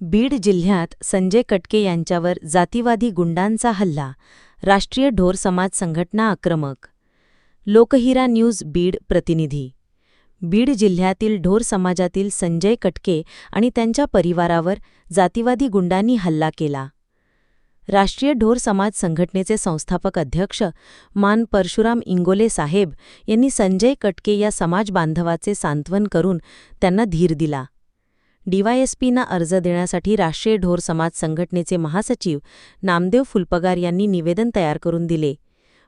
बीड जिल्ह्यात संजय कटके यांच्यावर जातीवादी गुंडांचा हल्ला राष्ट्रीय ढोर समाज संघटना आक्रमक. लोकहिरा न्यूज बीड प्रतिनिधी. बीड जिल्ह्यातील ढोर समाजातील संजय कटके आणि त्यांच्या परिवारावर जातीवादी गुंडांनी हल्ला केला. राष्ट्रीय ढोर समाज संघटनेचे संस्थापक अध्यक्ष मान परशुराम इंगोले साहेब यांनी संजय कटके या समाज बांधवाचे सांत्वन करून त्यांना धीर दिला. डीवायएसपींना अर्ज देण्यासाठी राष्ट्रीय ढोर समाज संघटनेचे महासचिव नामदेव फुलपगार यांनी निवेदन तयार करून दिले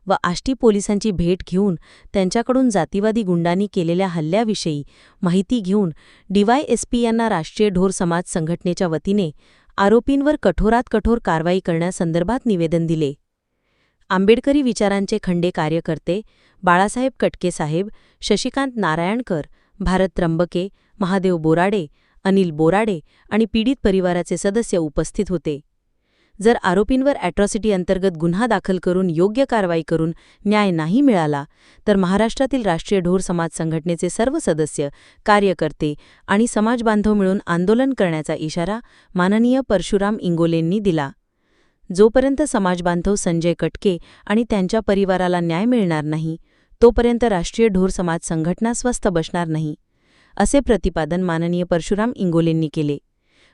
व आष्टी पोलिसांची भेट घेऊन त्यांच्याकडून जातीवादी गुंडांनी केलेल्या हल्ल्याविषयी माहिती घेऊन डीवायएसपी यांना राष्ट्रीय ढोर समाज संघटनेच्या वतीने आरोपींवर कठोरात कठोर कारवाई करण्यासंदर्भात निवेदन दिले. आंबेडकरी विचारांचे खंडे कार्यकर्ते बाळासाहेब कटके साहेब शशिकांत नारायणकर भारत त्र्यंबके महादेव बोराडे अनिल बोराडे आणि पीडित परिवाराचे सदस्य उपस्थित होते. जर आरोपींवर अॅट्रॉसिटी अंतर्गत गुन्हा दाखल करून योग्य कारवाई करून न्याय नाही मिळाला तर महाराष्ट्रातील राष्ट्रीय ढोर समाज संघटनेचे सर्व सदस्य कार्यकर्ते आणि समाजबांधव मिळून आंदोलन करण्याचा इशारा माननीय परशुराम इंगोलेंनी दिला. जोपर्यंत समाजबांधव संजय कटके आणि त्यांच्या परिवाराला न्याय मिळणार नाही तोपर्यंत राष्ट्रीय ढोर समाज संघटना स्वस्थ बसणार नाही. असे प्रतिपादन माननीय परशुराम इंगोलेंनी केले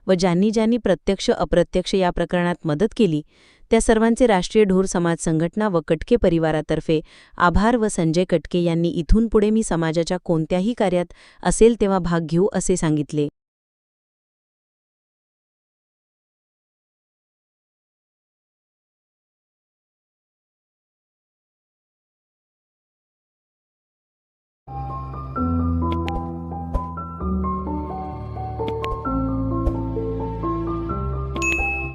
व ज्यांनी ज्यांनी प्रत्यक्ष अप्रत्यक्ष या प्रकरणात मदत केली त्या सर्वांचे राष्ट्रीय ढोर समाज संघटना व कटके परिवारातर्फे आभार व संजय कटके यांनी इथून पुढे मी समाजाच्या कोणत्याही कार्यात असेल तेव्हा भाग घेऊ असे सांगितले.